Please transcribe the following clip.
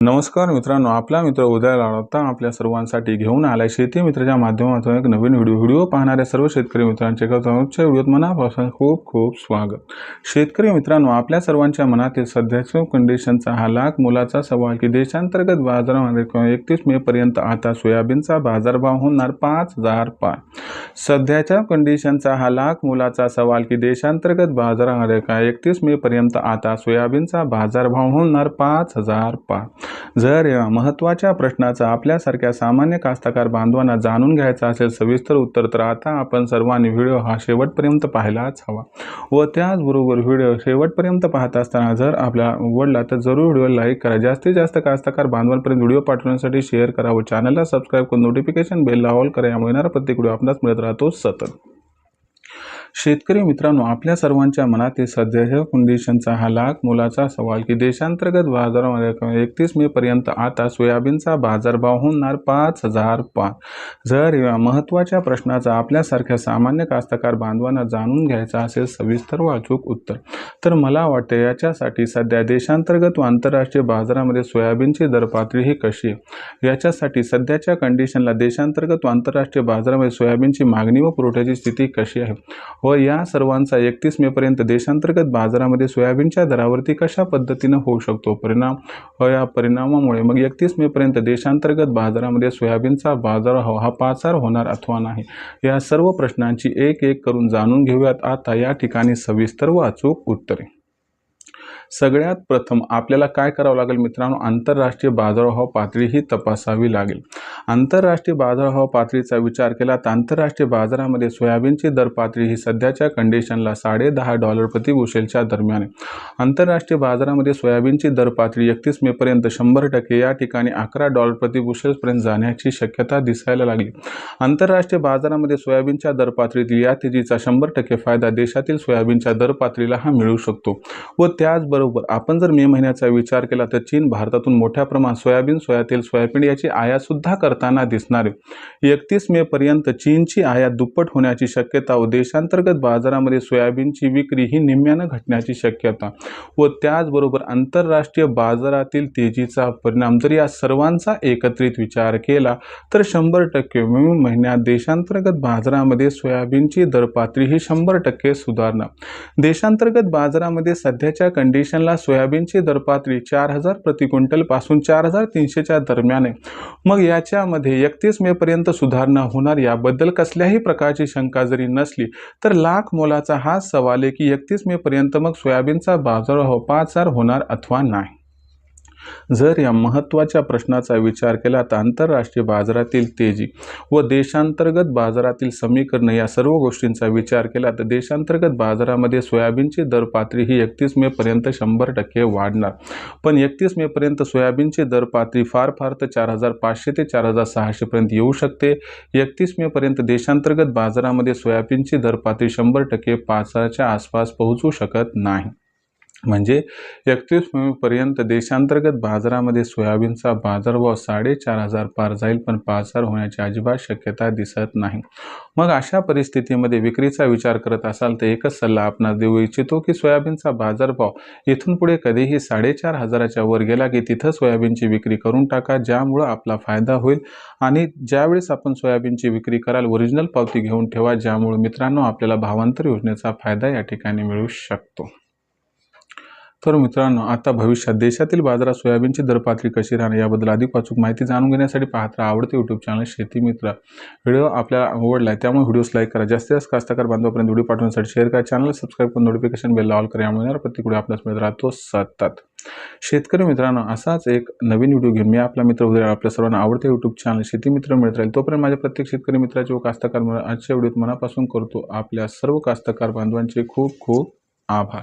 नमस्कार मित्रांनो आपला मित्र उदय लाडता आपल्या सर्वांसाठी घेऊन आलाय शेती मित्राच्या माध्यमातून एक नवीन व्हिडिओ व्हिडिओ पाहणाऱ्या सर्व शेतकरी मित्रांचे आजच्या व्हिडिओत मनापासून खूप खूप स्वागत. शेतकरी मित्रांनो आपल्या सर्वांच्या मनातील सध्याच्या कंडिशनचा हा लाख मुलाचा सवाल की देशांतर्गत बाजारामध्ये एकतीस मे पर्यंत आता सोयाबीनचा बाजारभाव होणार पाच हजार पाच सध्याच्या कंडिशनचा हा लाख मुलाचा सवाल की देशांतर्गत बाजारामध्ये काय एकतीस मे पर्यंत आता सोयाबीनचा बाजारभाव होणार पाच हजार पाच जर या महत्त्वाच्या प्रश्नाचा आपल्यासारख्या सामान्य कास्तकार बांधवांना जाणून घ्यायचा असेल सविस्तर उत्तर तर आता आपण सर्वांनी व्हिडिओ हा शेवटपर्यंत पाहायलाच हवा. व त्याचबरोबर व्हिडिओ शेवटपर्यंत पाहत असताना जर आपल्या आवडला तर जरूर व्हिडिओ लाईक करा. जास्तीत जास्त कास्तकार बांधवांपर्यंत व्हिडिओ पाठवण्यासाठी शेअर करा व चॅनलला सबस्क्राईब करून नोटिफिकेशन बेलला ऑल करा. यामुळे येणारा प्रत्येक व्हिडिओ आपणास मिळत राहतो सतत. शेतकरी मित्रांनो आपल्या सर्वांच्या मनातील सध्याच्या कंडिशनचा हा लाख मोलाचा सवाल की देशांतर्गत बाजारामध्ये एकतीस मे पर्यंत आता सोयाबीनचा बाजारभाव होणार पाच हजार पाच. जर या महत्त्वाच्या प्रश्नाचा आपल्यासारख्या सामान्य कास्तकार बांधवांना जाणून घ्यायचा असेल सविस्तर व अचूक उत्तर. तर मला वाटते याच्यासाठी सध्या देशांतर्गत व आंतरराष्ट्रीय बाजारामध्ये सोयाबीनची दर पातळी ही कशी आहे? याच्यासाठी सध्याच्या कंडिशनला देशांतर्गत व आंतरराष्ट्रीय बाजारामध्ये सोयाबीनची मागणी व पुरवठ्याची स्थिती कशी आहे? व या सर्वांचा एकतीस मेपर्यंत देशांतर्गत बाजारामध्ये सोयाबीनच्या दरावरती कशा पद्धतीनं होऊ शकतो परिणाम? व या परिणामामुळे मग एकतीस मेपर्यंत देशांतर्गत बाजारामध्ये सोयाबीनचा बाजार बाजारभाव हा पाचार होणार अथवा नाही? या सर्व प्रश्नांची एक एक करून जाणून घेऊयात. आता या ठिकाणी सविस्तर व अचूक उत्तरे. सगळ्यात प्रथम आपल्याला काय करावं लागेल मित्रांनो? आंतरराष्ट्रीय बाजारभाव पातळी ही तपासावी लागेल. आंतरराष्ट्रीय बाजारभाव पातळीचा विचार केला तर आंतरराष्ट्रीय बाजारामध्ये सोयाबीनची दर पातळी ही सध्याच्या कंडिशनला साडे दहा डॉलर प्रतिबुशेलच्या दरम्यान आहे. आंतरराष्ट्रीय बाजारामध्ये सोयाबीनची दर पातळी एकतीस मेपर्यंत शंभर टक्के या ठिकाणी अकरा डॉलर प्रतिबुशेलपर्यंत जाण्याची शक्यता दिसायला लागली. आंतरराष्ट्रीय बाजारामध्ये सोयाबीनच्या दर पातळीतील या तेजीचा शंभर टक्के फायदा देशातील सोयाबीनच्या दर पातळीला हा मिळू शकतो व त्याच त्याचबरोबर बरोबर. आपण जर मे महिन्याचा विचार केला तर चीन भारतातून मोठ्या प्रमाणात सोयाबीन सोयातेल सोयाबीन याची आयातसुद्धा करताना दिसणार आहे. एकतीस मेपर्यंत चीनची आयात दुप्पट होण्याची शक्यता व देशांतर्गत बाजारामध्ये सोयाबीनची विक्री ही निम्म्यानं घटण्याची शक्यता व त्याचबरोबर आंतरराष्ट्रीय बाजारातील तेजीचा परिणाम जर या सर्वांचा एकत्रित विचार केला तर शंभर टक्के मे महिन्यात देशांतर्गत बाजारामध्ये सोयाबीनची दरपातळी ही शंभर टक्के सुधारणा. देशांतर्गत बाजारामध्ये सध्याच्या कंडिशन कंडिशनला सोयाबीनची दरपातळी चार हजार प्रति क्विंटलपासून चार हजार तीनशेच्या दरम्यान आहे. मग याच्यामध्ये एकतीस मेपर्यंत सुधारणा होणार याबद्दल कसल्याही प्रकारची शंका जरी नसली तर लाख मोलाचा हा सवाल आहे की एकतीस मेपर्यंत मग सोयाबीनचा बाजारभाव पाच हजार होणार अथवा नाही. जर या महत्त्वाच्या प्रश्नाचा विचार केला तर आंतरराष्ट्रीय बाजारातील तेजी व देशांतर्गत बाजारातील समीकरण या सर्व गोष्टींचा विचार केला तर देशांतर्गत बाजारामध्ये सोयाबीनची दर पातळी ही एकतीस मेपर्यंत शंभर टक्के वाढणार. पण एकतीस मेपर्यंत सोयाबीनची दर पातळी फार फार तर चार हजार पाचशे ते चार हजार सहाशेपर्यंत येऊ शकते. एकतीस मेपर्यंत देशांतर्गत बाजारामध्ये सोयाबीनची दर पातळी शंभर टक्के पाचच्या आसपास पोहोचू शकत नाही. म्हणजे एकतीस मेपर्यंत देशांतर्गत बाजारामध्ये सोयाबीनचा बाजारभाव साडेचार हजार पार जाईल पण पाच हजार होण्याची अजिबात शक्यता दिसत नाही. मग अशा परिस्थितीमध्ये विक्रीचा विचार करत असाल तर एकच सल्ला आपणास देऊ इच्छितो की सोयाबीनचा बाजारभाव इथून पुढे कधीही साडेचार हजाराच्या वर गेला की तिथं सोयाबीनची विक्री करून टाका ज्यामुळं आपला फायदा होईल. आणि ज्यावेळेस आपण सोयाबीनची विक्री कराल ओरिजिनल पावती घेऊन ठेवा ज्यामुळे मित्रांनो आपल्याला भावांतर योजनेचा फायदा या ठिकाणी मिळू शकतो. तर मित्रांनो आता भविष्यात देशातील बाजारात सोयाबीनची दरपातळी कशी राहणार याबद्दल अधिक वाचूक माहिती जाणून घेण्यासाठी पाहत राहा. आवडते यूट्यूब चॅनल शेती मित्र. व्हिडिओ आपल्याला आवडला आहे त्यामुळे व्हिडिओज लाईक करा. जास्तीत जास्त कास्तकार बांधवापर्यंत व्हिडिओ पाठवण्यासाठी शेअर करा. चॅनल सबस्क्राईब करून नोटिफिकेशन बेल ऑल करा. यामुळे प्रत्येक व्हिडिओ आपल्यास मिळत राहतो सतत. शेतकरी मित्रांनो असाच एक नवीन व्हिडिओ घेऊन मी आपला मित्र उद्या आपल्या सर्वांना आवडते यूट्यूब चॅनल शेती मित्र मिळत राहील. तोपर्यंत माझ्या प्रत्येक शेतकरी मित्राचे व कास्तकार आजच्या व्हिडिओत मनापासून करतो आपल्या सर्व कास्तकार बांधवांचे खूप खूप आभार.